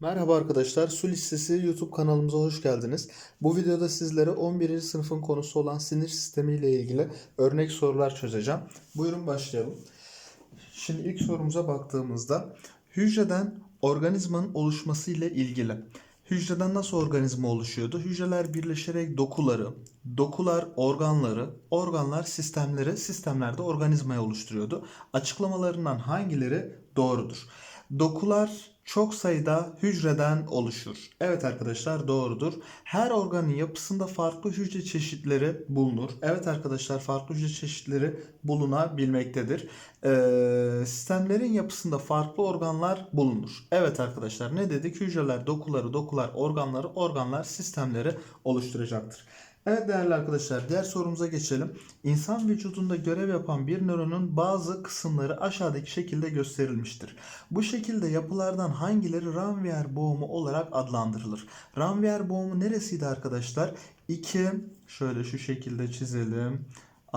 Merhaba arkadaşlar, Su Listesi YouTube kanalımıza hoş geldiniz. Bu videoda sizlere 11. sınıfın konusu olan sinir sistemi ile ilgili örnek sorular çözeceğim. Buyurun başlayalım. Şimdi ilk sorumuza baktığımızda hücreden organizmanın oluşması ile ilgili. Hücreden nasıl organizma oluşuyordu? Hücreler birleşerek dokuları, dokular organları, organlar sistemleri, sistemler de organizmayı oluşturuyordu. Açıklamalarından hangileri doğrudur? Dokular çok sayıda hücreden oluşur. Evet arkadaşlar doğrudur. Her organın yapısında farklı hücre çeşitleri bulunur. Evet arkadaşlar farklı hücre çeşitleri bulunabilmektedir. Ee, sistemlerin yapısında farklı organlar bulunur. Evet arkadaşlar ne dedik? Hücreler dokuları, dokular organları, organlar sistemleri oluşturacaktır. Evet değerli arkadaşlar diğer sorumuza geçelim. İnsan vücudunda görev yapan bir nöronun bazı kısımları aşağıdaki şekilde gösterilmiştir. Bu şekilde yapılardan hangileri Ranvier boğumu olarak adlandırılır? Ranvier boğumu neresiydi arkadaşlar? 2 şöyle şu şekilde çizelim.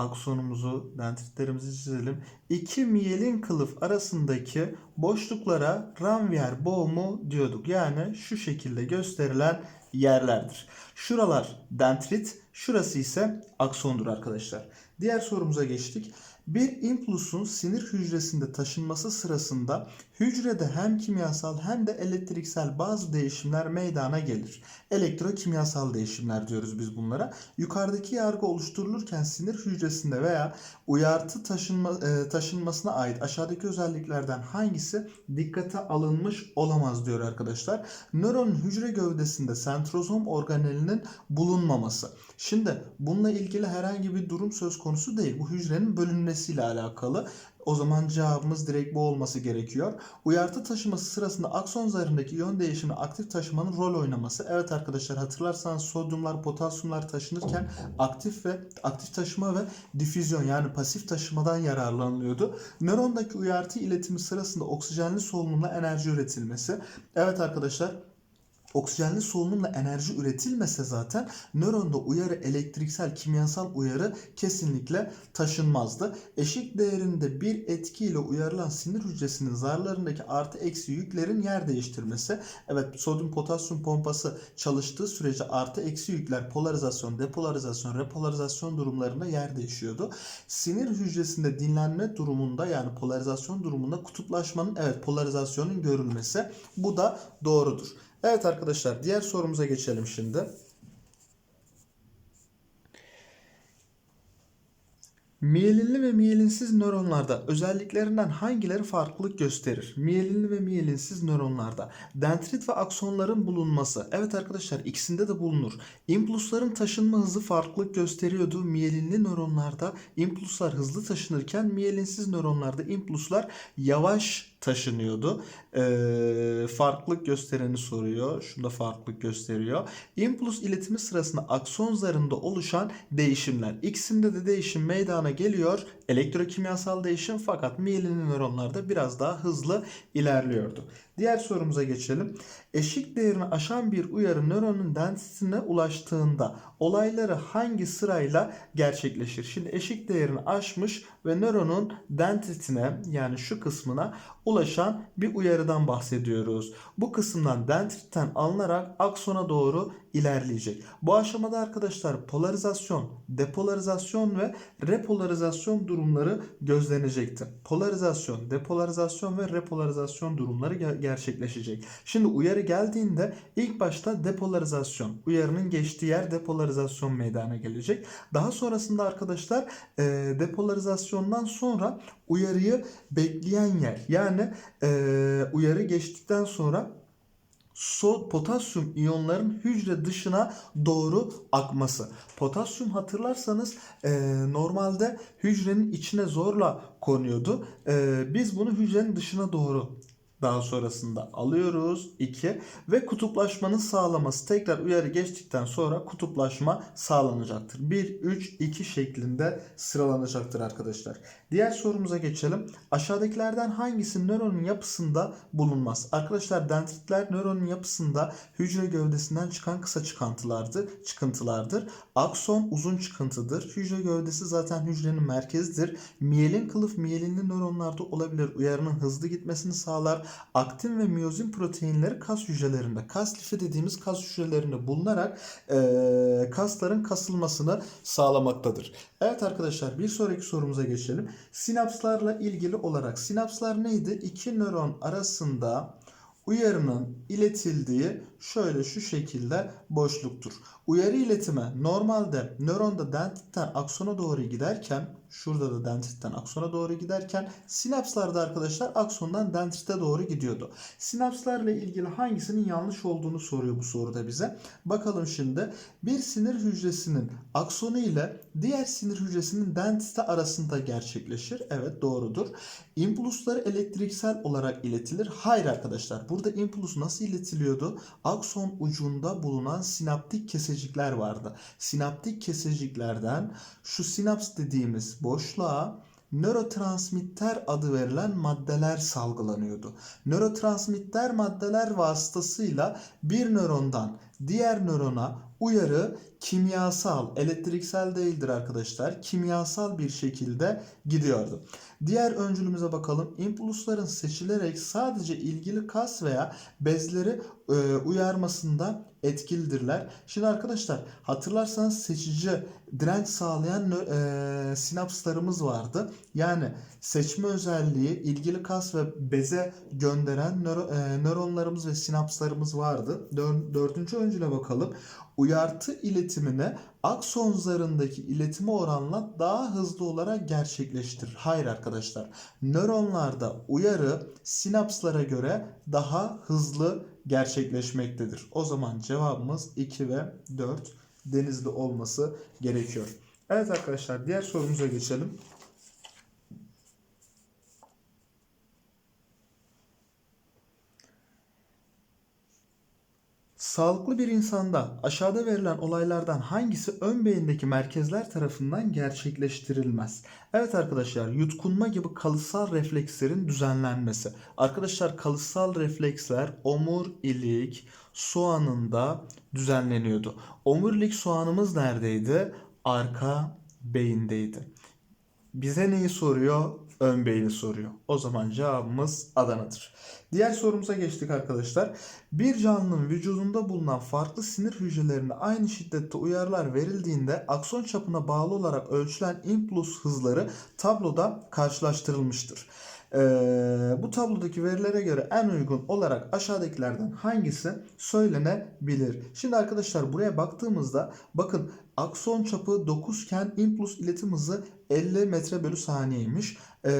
Aksonumuzu, dendritlerimizi çizelim. İki miyelin kılıf arasındaki boşluklara Ranvier boğumu diyorduk. Yani şu şekilde gösterilen yerlerdir. Şuralar dendrit, şurası ise aksondur arkadaşlar. Diğer sorumuza geçtik. Bir impulsun sinir hücresinde taşınması sırasında hücrede hem kimyasal hem de elektriksel bazı değişimler meydana gelir. Elektrokimyasal değişimler diyoruz biz bunlara. Yukarıdaki yargı oluşturulurken sinir hücresinde veya uyartı taşınma, e, taşınmasına ait aşağıdaki özelliklerden hangisi dikkate alınmış olamaz diyor arkadaşlar. Nöronun hücre gövdesinde sentrozom organelinin bulunmaması. Şimdi bununla ilgili herhangi bir durum söz konusu değil. Bu hücrenin bölünmesiyle alakalı. O zaman cevabımız direkt bu olması gerekiyor. Uyartı taşıması sırasında akson zarındaki yön değişimi aktif taşımanın rol oynaması. Evet arkadaşlar hatırlarsanız sodyumlar, potasyumlar taşınırken aktif ve aktif taşıma ve difüzyon yani pasif taşımadan yararlanılıyordu. Nörondaki uyartı iletimi sırasında oksijenli solunumla enerji üretilmesi. Evet arkadaşlar Oksijenli solunumla enerji üretilmese zaten nöronda uyarı elektriksel kimyasal uyarı kesinlikle taşınmazdı. Eşik değerinde bir etkiyle uyarılan sinir hücresinin zarlarındaki artı eksi yüklerin yer değiştirmesi. Evet sodyum potasyum pompası çalıştığı sürece artı eksi yükler polarizasyon, depolarizasyon, repolarizasyon durumlarında yer değişiyordu. Sinir hücresinde dinlenme durumunda yani polarizasyon durumunda kutuplaşmanın evet polarizasyonun görülmesi bu da doğrudur. Evet arkadaşlar diğer sorumuza geçelim şimdi. Miyelinli ve miyelinsiz nöronlarda özelliklerinden hangileri farklılık gösterir? Miyelinli ve miyelinsiz nöronlarda dendrit ve aksonların bulunması. Evet arkadaşlar ikisinde de bulunur. İmpulsların taşınma hızı farklılık gösteriyordu. Miyelinli nöronlarda impulslar hızlı taşınırken miyelinsiz nöronlarda impulslar yavaş taşınıyordu. Ee, farklılık göstereni soruyor. Şunda farklılık gösteriyor. İmpuls iletimi sırasında akson zarında oluşan değişimler. İkisinde de değişim meydana geliyor. Elektrokimyasal değişim fakat miyelin nöronlarda biraz daha hızlı ilerliyordu. Diğer sorumuza geçelim. Eşik değerini aşan bir uyarı nöronun densitine ulaştığında olayları hangi sırayla gerçekleşir? Şimdi eşik değerini aşmış ve nöronun dendritine yani şu kısmına ulaşan bir uyarıdan bahsediyoruz. Bu kısımdan dendritten alınarak aksona doğru ilerleyecek. Bu aşamada arkadaşlar polarizasyon, depolarizasyon ve repolarizasyon durumları gözlenecektir. Polarizasyon, depolarizasyon ve repolarizasyon durumları gerçekleşecek. Şimdi uyarı geldiğinde ilk başta depolarizasyon, uyarının geçtiği yer depolarizasyon meydana gelecek. Daha sonrasında arkadaşlar e, depolarizasyondan sonra uyarıyı bekleyen yer yani e, uyarı geçtikten sonra so potasyum iyonların hücre dışına doğru akması. Potasyum hatırlarsanız e, normalde hücrenin içine zorla konuyordu. E, biz bunu hücrenin dışına doğru daha sonrasında alıyoruz 2 ve kutuplaşmanın sağlaması tekrar uyarı geçtikten sonra kutuplaşma sağlanacaktır. 1 3 2 şeklinde sıralanacaktır arkadaşlar. Diğer sorumuza geçelim. Aşağıdakilerden hangisi nöronun yapısında bulunmaz? Arkadaşlar dendritler nöronun yapısında hücre gövdesinden çıkan kısa çıkıntılardır. çıkıntılardır. Akson uzun çıkıntıdır. Hücre gövdesi zaten hücrenin merkezidir. Miyelin kılıf miyelinli nöronlarda olabilir. Uyarının hızlı gitmesini sağlar aktin ve miyozin proteinleri kas hücrelerinde, kas lifi dediğimiz kas hücrelerinde bulunarak eee, kasların kasılmasını sağlamaktadır. Evet arkadaşlar bir sonraki sorumuza geçelim. Sinapslarla ilgili olarak sinapslar neydi? İki nöron arasında uyarının iletildiği şöyle şu şekilde boşluktur. Uyarı iletimi normalde nöronda dendritten aksona doğru giderken şurada da dendritten aksona doğru giderken sinapslarda arkadaşlar aksondan dendrite doğru gidiyordu. Sinapslarla ilgili hangisinin yanlış olduğunu soruyor bu soruda bize. Bakalım şimdi bir sinir hücresinin aksonu ile diğer sinir hücresinin dendrite arasında gerçekleşir. Evet doğrudur. İmpulsları elektriksel olarak iletilir. Hayır arkadaşlar. Burada impuls nasıl iletiliyordu? Akson ucunda bulunan sinaptik kesecikler vardı. Sinaptik keseciklerden şu sinaps dediğimiz boşluğa nörotransmitter adı verilen maddeler salgılanıyordu. Nörotransmitter maddeler vasıtasıyla bir nörondan diğer nörona uyarı kimyasal, elektriksel değildir arkadaşlar. Kimyasal bir şekilde gidiyordu. Diğer öncülümüze bakalım. İmpulsların seçilerek sadece ilgili kas veya bezleri e, uyarmasında etkilidirler. Şimdi arkadaşlar hatırlarsanız seçici direnç sağlayan e, sinapslarımız vardı. Yani seçme özelliği ilgili kas ve beze gönderen nöro- e, nöronlarımız ve sinapslarımız vardı. Dör- dördüncü öncüle bakalım. Uyartı iletimine akson zarındaki iletime oranla daha hızlı olarak gerçekleştirir. Hayır arkadaşlar. Nöronlarda uyarı sinapslara göre daha hızlı gerçekleşmektedir. O zaman cevabımız 2 ve 4 denizli olması gerekiyor. Evet arkadaşlar diğer sorumuza geçelim. Sağlıklı bir insanda aşağıda verilen olaylardan hangisi ön beyindeki merkezler tarafından gerçekleştirilmez? Evet arkadaşlar yutkunma gibi kalıtsal reflekslerin düzenlenmesi. Arkadaşlar kalıtsal refleksler omurilik soğanında düzenleniyordu. Omurilik soğanımız neredeydi? Arka beyindeydi. Bize neyi soruyor? Ön beyni soruyor. O zaman cevabımız Adana'dır. Diğer sorumuza geçtik arkadaşlar. Bir canlının vücudunda bulunan farklı sinir hücrelerine aynı şiddette uyarılar verildiğinde akson çapına bağlı olarak ölçülen impuls hızları tabloda karşılaştırılmıştır. Ee, bu tablodaki verilere göre en uygun olarak aşağıdakilerden hangisi söylenebilir? Şimdi arkadaşlar buraya baktığımızda bakın akson çapı 9 iken impuls iletim hızı 50 metre bölü saniyeymiş. Ee,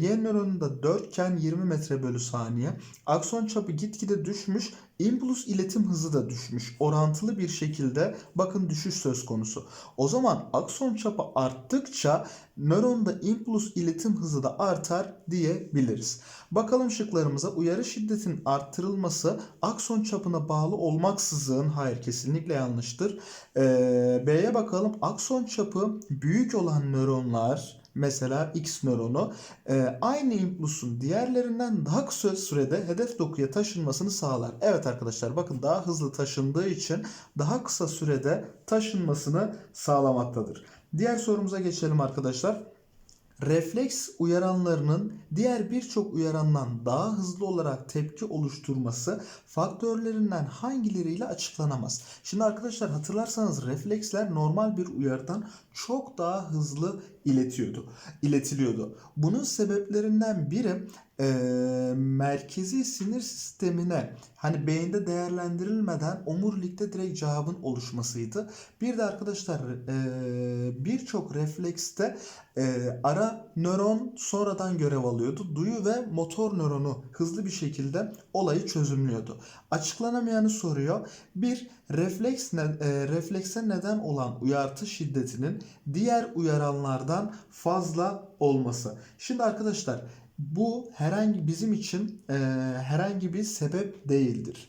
Y nöronunda 4 iken 20 metre bölü saniye. Akson çapı gitgide düşmüş. Impuls iletim hızı da düşmüş. Orantılı bir şekilde bakın düşüş söz konusu. O zaman akson çapı arttıkça nöronda impuls iletim hızı da artar diyebiliriz. Bakalım şıklarımıza uyarı şiddetinin arttırılması akson çapına bağlı olmaksızın hayır kesinlikle yanlıştır. Ee, B'ye bakalım akson çapı büyük olan nöronlar mesela X nöronu e, aynı impulsun diğerlerinden daha kısa sürede hedef dokuya taşınmasını sağlar. Evet arkadaşlar bakın daha hızlı taşındığı için daha kısa sürede taşınmasını sağlamaktadır. Diğer sorumuza geçelim arkadaşlar. Refleks uyaranlarının diğer birçok uyarandan daha hızlı olarak tepki oluşturması faktörlerinden hangileriyle açıklanamaz? Şimdi arkadaşlar hatırlarsanız refleksler normal bir uyarıdan çok daha hızlı iletiyordu, iletiliyordu. Bunun sebeplerinden biri e, merkezi sinir sistemine hani beyinde değerlendirilmeden omurilikte direkt cevabın oluşmasıydı. Bir de arkadaşlar e, birçok reflekste e, ara nöron sonradan görev alıyordu. Duyu ve motor nöronu hızlı bir şekilde olayı çözümlüyordu. Açıklanamayanı soruyor. Bir refleks ne, e, reflekse neden olan uyartı şiddetinin diğer uyaranlardan fazla olması. Şimdi arkadaşlar bu herhangi bizim için e, herhangi bir sebep değildir.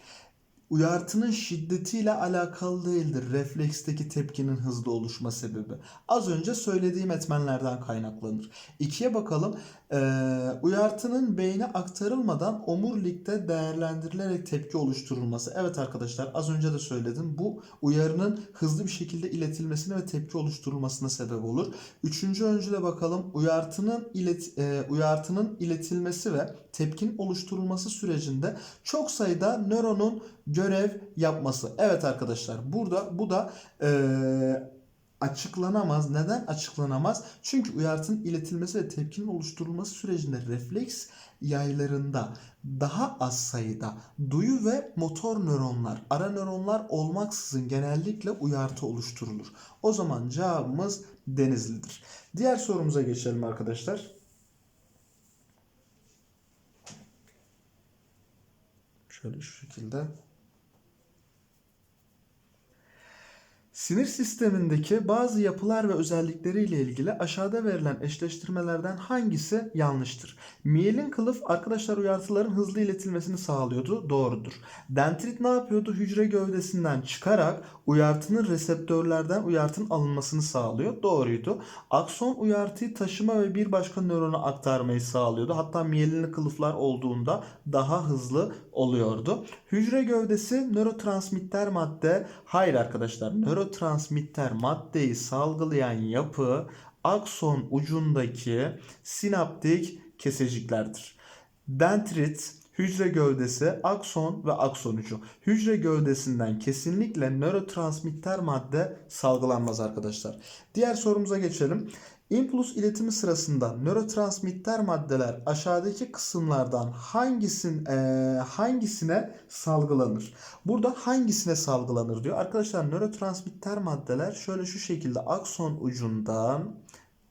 Uyartının şiddetiyle alakalı değildir refleksteki tepkinin hızlı oluşma sebebi. Az önce söylediğim etmenlerden kaynaklanır. İkiye bakalım. E, uyartının beyne aktarılmadan omurilikte değerlendirilerek tepki oluşturulması. Evet arkadaşlar az önce de söyledim. Bu uyarının hızlı bir şekilde iletilmesine ve tepki oluşturulmasına sebep olur. Üçüncü öncüle bakalım. Uyartının ilet, e, uyartının iletilmesi ve tepkin oluşturulması sürecinde çok sayıda nöronun görev yapması. Evet arkadaşlar burada bu da e, açıklanamaz. Neden açıklanamaz? Çünkü uyartının iletilmesi ve tepkinin oluşturulması sürecinde refleks yaylarında daha az sayıda duyu ve motor nöronlar, ara nöronlar olmaksızın genellikle uyartı oluşturulur. O zaman cevabımız Denizli'dir. Diğer sorumuza geçelim arkadaşlar. Şöyle şu şekilde. Sinir sistemindeki bazı yapılar ve özellikleriyle ilgili aşağıda verilen eşleştirmelerden hangisi yanlıştır? Miyelin kılıf arkadaşlar uyartıların hızlı iletilmesini sağlıyordu. Doğrudur. Dendrit ne yapıyordu? Hücre gövdesinden çıkarak uyartının reseptörlerden uyartının alınmasını sağlıyor. Doğruydu. Akson uyartıyı taşıma ve bir başka nörona aktarmayı sağlıyordu. Hatta miyelinli kılıflar olduğunda daha hızlı oluyordu. Hücre gövdesi nörotransmitter madde. Hayır arkadaşlar. Nörotransmitter maddeyi salgılayan yapı akson ucundaki sinaptik keseciklerdir. Dendrit, hücre gövdesi, akson ve akson ucu. Hücre gövdesinden kesinlikle nörotransmitter madde salgılanmaz arkadaşlar. Diğer sorumuza geçelim. İmpuls iletimi sırasında nörotransmitter maddeler aşağıdaki kısımlardan hangisin, e, hangisine salgılanır? Burada hangisine salgılanır diyor. Arkadaşlar nörotransmitter maddeler şöyle şu şekilde akson ucundan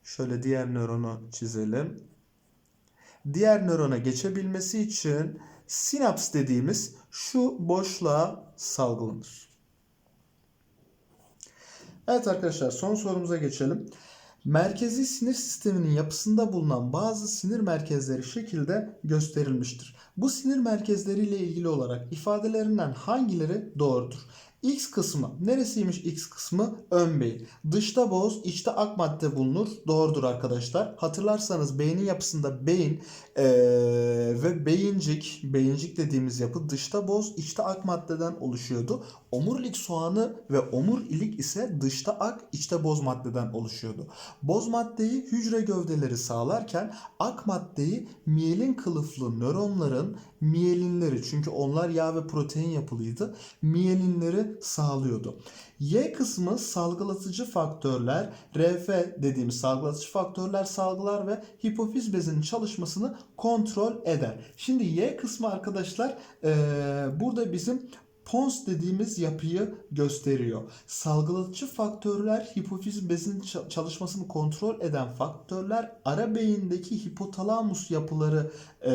şöyle diğer nöronu çizelim. Diğer nörona geçebilmesi için sinaps dediğimiz şu boşluğa salgılanır. Evet arkadaşlar son sorumuza geçelim. Merkezi sinir sisteminin yapısında bulunan bazı sinir merkezleri şekilde gösterilmiştir. Bu sinir merkezleriyle ilgili olarak ifadelerinden hangileri doğrudur? X kısmı. Neresiymiş X kısmı? Ön beyin. Dışta boz, içte ak madde bulunur. Doğrudur arkadaşlar. Hatırlarsanız beynin yapısında beyin ee, ve beyincik, beyincik dediğimiz yapı dışta boz, içte ak maddeden oluşuyordu. Omurilik soğanı ve omurilik ise dışta ak, içte boz maddeden oluşuyordu. Boz maddeyi hücre gövdeleri sağlarken ak maddeyi miyelin kılıflı nöronların miyelinleri çünkü onlar yağ ve protein yapılıydı. Miyelinleri sağlıyordu. Y kısmı salgılatıcı faktörler, RF dediğimiz salgılatıcı faktörler salgılar ve hipofiz bezinin çalışmasını kontrol eder. Şimdi Y kısmı arkadaşlar ee, burada bizim Pons dediğimiz yapıyı gösteriyor. Salgılatıcı faktörler hipofiz bezinin çalışmasını kontrol eden faktörler ara beyindeki hipotalamus yapıları e,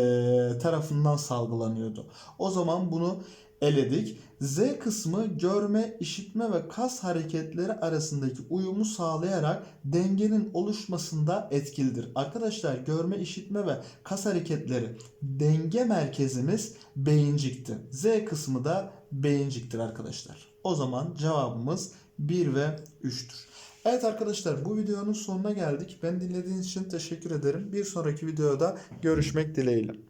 tarafından salgılanıyordu. O zaman bunu eledik. Z kısmı görme, işitme ve kas hareketleri arasındaki uyumu sağlayarak dengenin oluşmasında etkilidir. Arkadaşlar görme, işitme ve kas hareketleri denge merkezimiz beyincikti. Z kısmı da beyinciktir arkadaşlar. O zaman cevabımız 1 ve 3'tür. Evet arkadaşlar bu videonun sonuna geldik. Ben dinlediğiniz için teşekkür ederim. Bir sonraki videoda görüşmek dileğiyle.